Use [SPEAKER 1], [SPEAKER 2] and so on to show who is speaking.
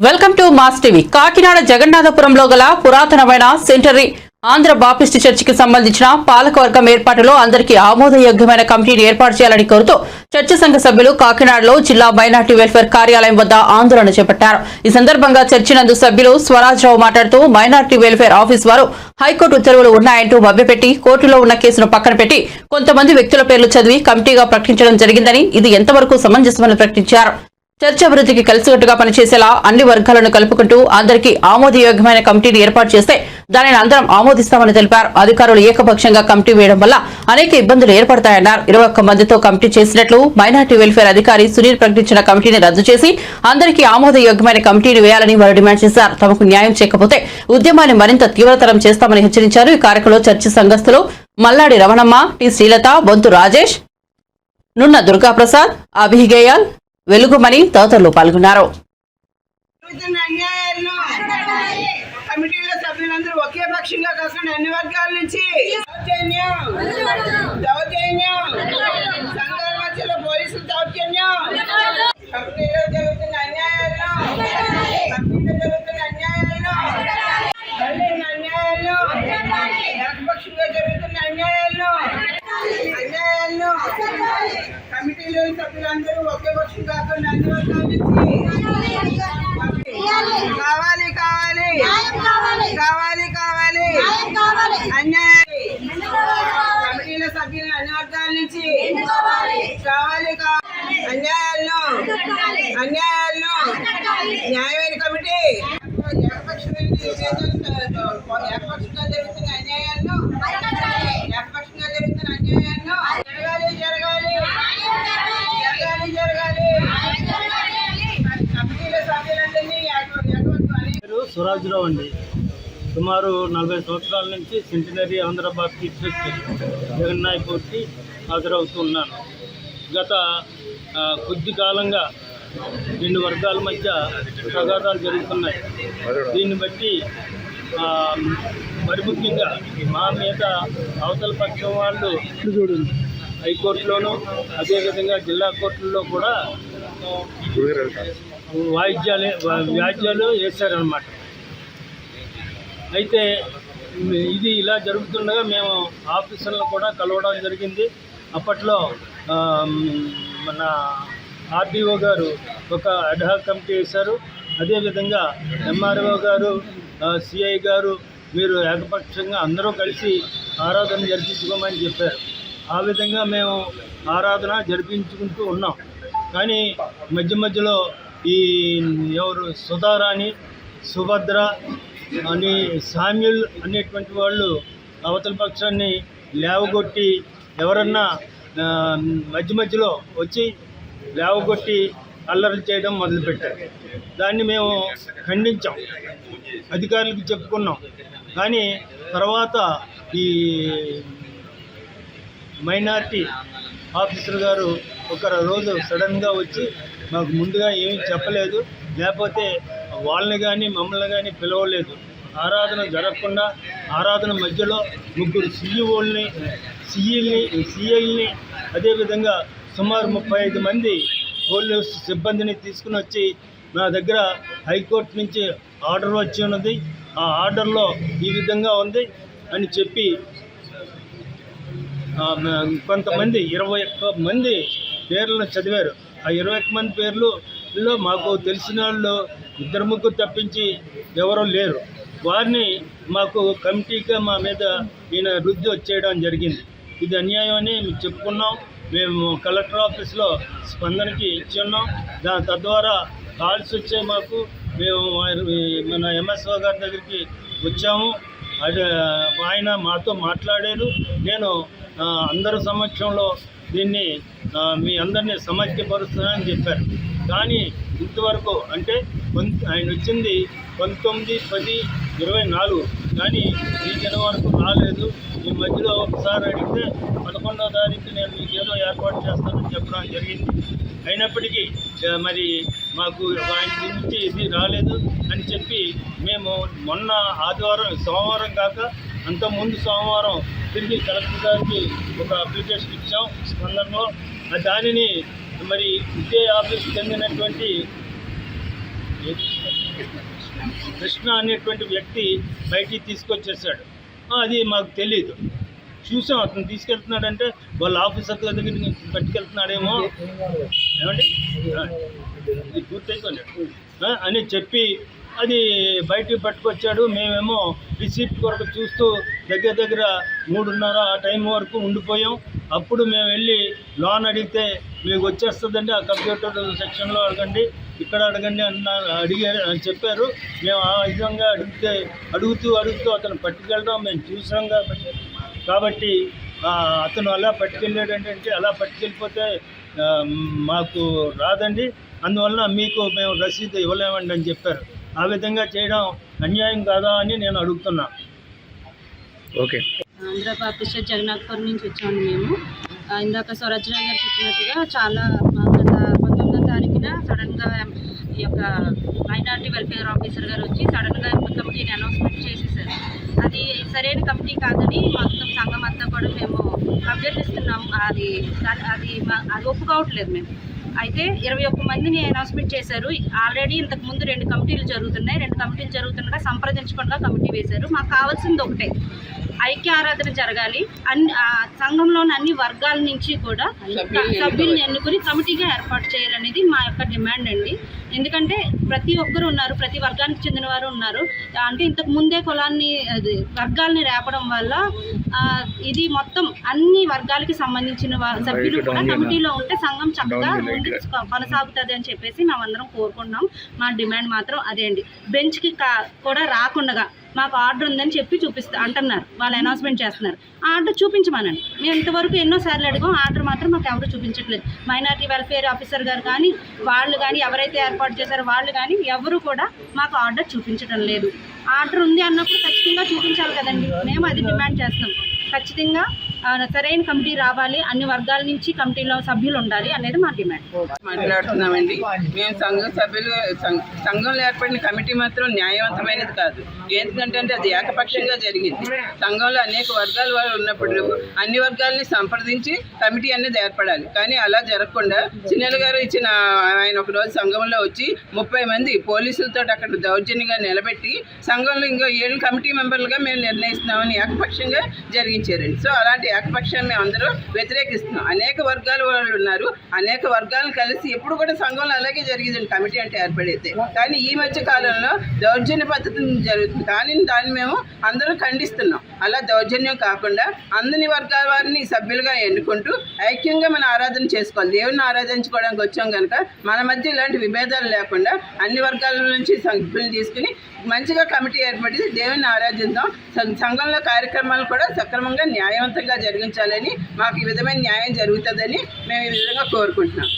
[SPEAKER 1] Welcome to Mass TV. Kakinada జగన్నాథపురంలో గల పురాతనమైన సెంటరీ Andhra Baptist చర్చికి సంబంధించిన పాలకవర్గం ఏర్పాటులో అందరికీ ఆమోదయోగ్యమైన కమిటీని ఏర్పాటు చేయాలని కోరుతూ చర్చి సంఘ సభ్యులు కాకినాడలో జిల్లా మైనార్టీ వెల్ఫేర్ కార్యాలయం వద్ద ఆందోళన చేపట్టారు. ఈ సందర్భంగా చర్చి నందు సభ్యులు స్వరాజ్రావు మాట్లాడుతూ మైనార్టీ వెల్ఫేర్ ఆఫీస్ వారు హైకోర్టు ఉత్తర్వులు ఉన్నాయంటూ మభ్యపెట్టి కోర్టులో ఉన్న కేసును పక్కన పెట్టి కొంతమంది వ్యక్తుల పేర్లు చదివి కమిటీగా ప్రకటించడం జరిగిందని ఇది ఎంతవరకు సమంజసమని ప్రకటించారు. చర్చ అభివృద్ధికి కలిసికట్టుగా పనిచేసేలా అన్ని వర్గాలను కలుపుకుంటూ అందరికీ ఆమోదయోగ్యమైన కమిటీని ఏర్పాటు చేస్తే దానిని అందరం ఆమోదిస్తామని తెలిపారు. అధికారులు ఏకపక్షంగా కమిటీ వేయడం వల్ల అనేక ఇబ్బందులు ఏర్పడతాయన్నారు. ఇరవై ఒక్క మందితో కమిటీ చేసినట్లు మైనార్టీ వెల్ఫేర్ అధికారి సునీల్ ప్రకటించిన కమిటీని రద్దు చేసి అందరికీ ఆమోదయోగ్యమైన కమిటీని వేయాలని వారు డిమాండ్ చేశారు. తమకు న్యాయం చేయకపోతే ఉద్యమాన్ని మరింత తీవ్రతరం చేస్తామని హెచ్చరించారు. ఈ కార్యక్రమంలో చర్చి సంఘస్థులు మల్లాడి రమణమ్మ టి. శ్రీలత బొంతు రాజేష్ నున్న దుర్గాప్రసాద్ అభిగేయాల్ వెలుగుమణి తదితరులు పాల్గొన్నారు.
[SPEAKER 2] అన్యాయాలను కమిటీలో సభ్యులందరూ ఒకే పక్షంగా కాకుండా అన్ని వర్గాల నుంచి దౌర్జన్యం దౌర్జన్యం సంఘాల మధ్యలో పోలీసుల దౌర్జన్యం కమిటీలో జరుగుతున్న అన్యాయాలను కమిటీలో జరుగుతున్న అన్యాయాలను జరిగిన అన్యాయాలను ఏకపక్షంగా జరుగుతున్న అన్యాయాలను అన్యాయాలను కమిటీలో సభ్యులందరూ ఒకే పక్షం కాకుండా అన్ని వర్గాల నుంచి కావాలి కావాలి కావాలి కావాలి అన్యాయం కమిటీల సభ్యులను అన్ని వర్గాల నుంచి కావాలి కావాలి అన్యాయాలను అన్యాయాలను న్యాయమైన కమిటీ ఏకపక్షంగా ఏకపక్షంగా జరుగుతున్న అన్యాయాలను ఏకపక్షంగా జరుగుతున్న అన్యాయాలను జరగాలి జరగాలి జరగాలి జరగాలి కమిటీల సభ్యులందరినీ ఏక- ఏకవత్వాన్ని
[SPEAKER 3] పేరు సురాజ్రావు అండి. సుమారు నలభై సంవత్సరాల నుంచి సెంటినరీ ఆంధ్ర బాప్టిస్ట్ జగన్నాయపూర్తి హాజరవుతున్నాను గత ఆ, కొద్ది కాలంగా రెండు వర్గాల మధ్య తగాదాలు జరుగుతున్నాయి. దీన్ని బట్టి మరి ముఖ్యంగా మా మీద అవతల పక్షం వాళ్ళు హైకోర్టులోను అదేవిధంగా జిల్లా కోర్టుల్లో కూడా వాయిద్యాలు వ్యాజ్యాలు వేశారనమాట అయితే ఇది ఇలా జరుగుతుండగా మేము ఆఫీసర్లను కూడా కలవడం జరిగింది. అప్పట్లో మన ఆర్డీఓ గారు ఒక అడ్హాక్ కమిటీ వేశారు. అదేవిధంగా ఎంఆర్ఓ గారు సిఐ గారు మీరు ఏకపక్షంగా అందరూ కలిసి ఆరాధన జరిపించుకోమని చెప్పారు. ఆ విధంగా మేము ఆరాధన జరిపించుకుంటూ ఉన్నాం. కానీ మధ్య మధ్యలో ఈ ఎవరు సుధారాణి సుభద్ర అని సామ్యుల్ అనేటువంటి వాళ్ళు అవతల పక్షాన్ని లేవగొట్టి ఎవరన్నా మధ్య మధ్యలో వచ్చి లేవగొట్టి అల్లరి చేయడం మొదలుపెట్టారు. దాన్ని మేము ఖండించాం. అధికారులకు చెప్పుకున్నాం. కానీ తర్వాత ఈ మైనార్టీ ఆఫీసర్ గారు ఒక రోజు సడన్గా వచ్చి మాకు ముందుగా ఏమీ చెప్పలేదు. లేకపోతే వాళ్ళని కానీ మమ్మల్ని కానీ పిలవలేదు. ఆరాధన జరగకుండా ఆరాధన మధ్యలో ముగ్గురు సీఈఓల్ని సిఈల్ని సిఐల్ని అదేవిధంగా సుమారు ముప్పై ఐదు మంది పోలీస్ సిబ్బందిని తీసుకుని వచ్చి నా దగ్గర హైకోర్టు నుంచి ఆర్డర్ వచ్చి ఉన్నది. ఆ ఆర్డర్లో ఈ విధంగా ఉంది అని చెప్పి కొంతమంది ఇరవై ఒక్క మంది పేర్లను చదివారు. ఆ ఇరవై ఒక్క మంది పేర్లులో మాకు తెలిసిన వాళ్ళు ఇద్దరు ముగ్గురు తప్పించి ఎవరూ లేరు. వారిని మాకు కమిటీగా మా మీద ఈయన రుద్ది వచ్చేయడం జరిగింది. ఇది అన్యాయం అని మేము చెప్పుకున్నాం. మేము కలెక్టర్ ఆఫీస్లో స్పందనకి ఇచ్చి ఉన్నాం. దాని తద్వారా కాల్స్ వచ్చే మాకు. మేము వారి- మన ఎంఎస్ఓ గారి దగ్గరికి వచ్చాము. అది ఆయన మాతో మాట్లాడారు. నేను అందరి సమక్షంలో దీన్ని మీ అందరినీ సమైక్యపరుస్తున్నానని చెప్పారు. కానీ ఇంతవరకు అంటే ఆయన వచ్చింది పంతొమ్మిది పది ఇరవై నాలుగు. కానీ ఈ జనం వరకు రాలేదు. ఈ మధ్యలో ఒకసారి అడిగితే పదకొండవ తారీఖు నేను మీకు ఏదో ఏర్పాటు చేస్తానని చెప్పడం జరిగింది. అయినప్పటికీ మరి మాకు ఆయన గురించి ఇది రాలేదు అని చెప్పి మేము మొన్న ఆదివారం సోమవారం కాక అంతకుముందు సోమవారం తిరిగి కలెక్టర్ గారికి ఒక అప్లికేషన్ ఇచ్చాం. స్పందనలో ఆ దానిని మరి ఇదే ఆఫీస్ చెందినటువంటి కృష్ణ అనేటువంటి వ్యక్తి బయటికి తీసుకొచ్చేసాడు. అది మాకు తెలియదు చూసాం అతను తీసుకెళ్తున్నాడంటే వాళ్ళ ఆఫీసర్ దగ్గర పట్టుకెళ్తున్నాడేమో. ఏమండి? ఆ, అని చెప్పి అది బయటికి పట్టుకొచ్చాడు. మేమేమో రిసీప్ట్ కొరకు చూస్తూ దగ్గర దగ్గర మూడున్నర ఆ టైం వరకు ఉండిపోయాం. అప్పుడు మేము వెళ్ళి లోన్ అడిగితే మీకు వచ్చేస్తుందండి ఆ కంప్యూటర్ సెక్షన్లో అడగండి. ఇక్కడ అడగండి అన్న అడిగారు అని చెప్పారు. మేము ఆ విధంగా అడిగితే అడుగుతూ అడుగుతూ అతను పట్టుకెళ్ళడం మేము చూసాం కాబట్టి కాబట్టి ఆ, అతను అలా పట్టుకెళ్ళాడంటే అలా పట్టుకెళ్ళిపోతే మాకు రాదండి. అందువలన మీకు మేము రసీదు ఇవ్వలేమండి అని చెప్పారు. ఆ విధంగా చేయడం అన్యాయం కాదా అని నేను అడుగుతున్నా.
[SPEAKER 4] ఓకే.
[SPEAKER 5] ఆంధ్ర బాప్టిస్ట్ జగన్నాథ్పురం నుంచి వచ్చాము మేము. ఇందాక స్వరాజ్రావు గారు చెప్పినట్టుగా చాలా మా సడన్గా ఈ యొక్క మైనారిటీ వెల్ఫేర్ ఆఫీసర్ గారు వచ్చి సడన్గా కమిటీని అనౌన్స్మెంట్ చేసేసారు. అది సరైన కమిటీ కాదని మొత్తం సంఘం అంతా కూడా మేము అభ్యర్థిస్తున్నాం. అది అది అది ఒప్పుకోవట్లేదు మేము. అయితే ఇరవై ఒక్క మందిని అనౌన్స్మెంట్ చేశారు. ఆల్రెడీ ఇంతకు ముందు రెండు కమిటీలు జరుగుతున్నాయి. రెండు కమిటీలు జరుగుతుండగా సంప్రదించకుండా కమిటీ వేశారు. మాకు కావాల్సింది ఒకటే. ఐక్య ఆరాధన జరగాలి. అన్ని సంఘంలోని అన్ని వర్గాల నుంచి కూడా సభ్యుల్ని ఎన్నుకుని కమిటీగా ఏర్పాటు చేయాలనేది మా యొక్క డిమాండ్ అండి. ఎందుకంటే ప్రతి ఒక్కరు ఉన్నారు ప్రతి వర్గానికి చెందిన వారు ఉన్నారు. అంటే ఇంతకు ముందే కులాన్ని అది వర్గాల్ని రేపడం వల్ల ఇది మొత్తం అన్ని వర్గాలకి సంబంధించిన సభ్యులు కూడా కమిటీలో ఉంటే సంఘం చక్కగా కొనసాగుతుంది అని చెప్పేసి మేమందరం కోరుకుంటున్నాం. మా డిమాండ్ మాత్రం అదే అండి. బెంచ్కి కా- కూడా రాకుండా మాకు ఆర్డర్ ఉందని చెప్పి చూపిస్తా అంటున్నారు. వాళ్ళు అనౌన్స్మెంట్ చేస్తున్నారు. ఆ ఆర్డర్ చూపించమనండి. మేము ఇంతవరకు ఎన్నోసార్లు అడిగాం. ఆర్డర్ మాత్రం మాకు ఎవరు చూపించట్లేదు. మైనారిటీ వెల్ఫేర్ ఆఫీసర్ గారు కానీ వాళ్ళు కానీ ఎవరైతే ఏర్పాటు చేశారో వాళ్ళు కానీ ఎవరు కూడా మాకు ఆర్డర్ చూపించడం లేదు. ఆర్డర్ ఉంది అన్నప్పుడు ఖచ్చితంగా చూపించాలి కదండి. మేము అది డిమాండ్ చేస్తాం ఖచ్చితంగా సరైన కమిటీ రావాలి. అన్ని వర్గాల నుంచి కమిటీలో సభ్యులు ఉండాలి అనేది మా డిమాండ్.
[SPEAKER 2] మాట్లాడుతున్నామండి. మేము సంఘం సభ్యులు సంఘంలో ఏర్పడిన కమిటీ మాత్రం న్యాయవంతమైనది కాదు. ఎందుకంటే అంటే అది ఏకపక్షంగా జరిగింది. సంఘంలో అనేక వర్గాల వారు ఉన్నప్పుడు అన్ని వర్గాలని సంప్రదించి కమిటీ అనేది ఏర్పడాలి. కానీ అలా జరగకుండా చిన్నెల గారు ఇచ్చిన ఆయన ఒక రోజు సంఘంలో వచ్చి ముప్పై మంది పోలీసులతో అక్కడ దౌర్జన్యంగా నిలబెట్టి సంఘంలో ఇంకో ఏడు కమిటీ మెంబర్లుగా మేము నిర్ణయిస్తున్నామని ఏకపక్షంగా జరిగించారండి. సో అలాంటి ఏకపక్షాన్ని మేము అందరూ వ్యతిరేకిస్తున్నాం. అనేక వర్గాల వాళ్ళు ఉన్నారు. అనేక వర్గాలను కలిసి ఎప్పుడు కూడా సంఘంలో అలాగే జరిగిందండి. కమిటీ అంటే ఏర్పడైతే కానీ ఈ మధ్య కాలంలో దౌర్జన్య పద్ధతి జరుగుతుంది కానీ దాన్ని మేము అందరూ ఖండిస్తున్నాం. అలా దౌర్జన్యం కాకుండా అందని వర్గాల వారిని సభ్యులుగా ఎన్నుకుంటూ ఐక్యంగా మన ఆరాధన చేసుకోవాలి. దేవుని ఆరాధించుకోవడానికి వచ్చాం కనుక మన మధ్య ఇలాంటి విభేదాలు లేకుండా అన్ని వర్గాల నుంచి సభ్యులు తీసుకుని మంచిగా కమిటీ ఏర్పడి దేవుని ఆరాధిద్దాం. సంఘంలో కార్యక్రమాలు కూడా సక్రమంగా న్యాయవంతంగా జరిగించాలని మాకు ఈ విధమైన న్యాయం జరుగుతుందని మేము ఈ విధంగా కోరుకుంటున్నాం.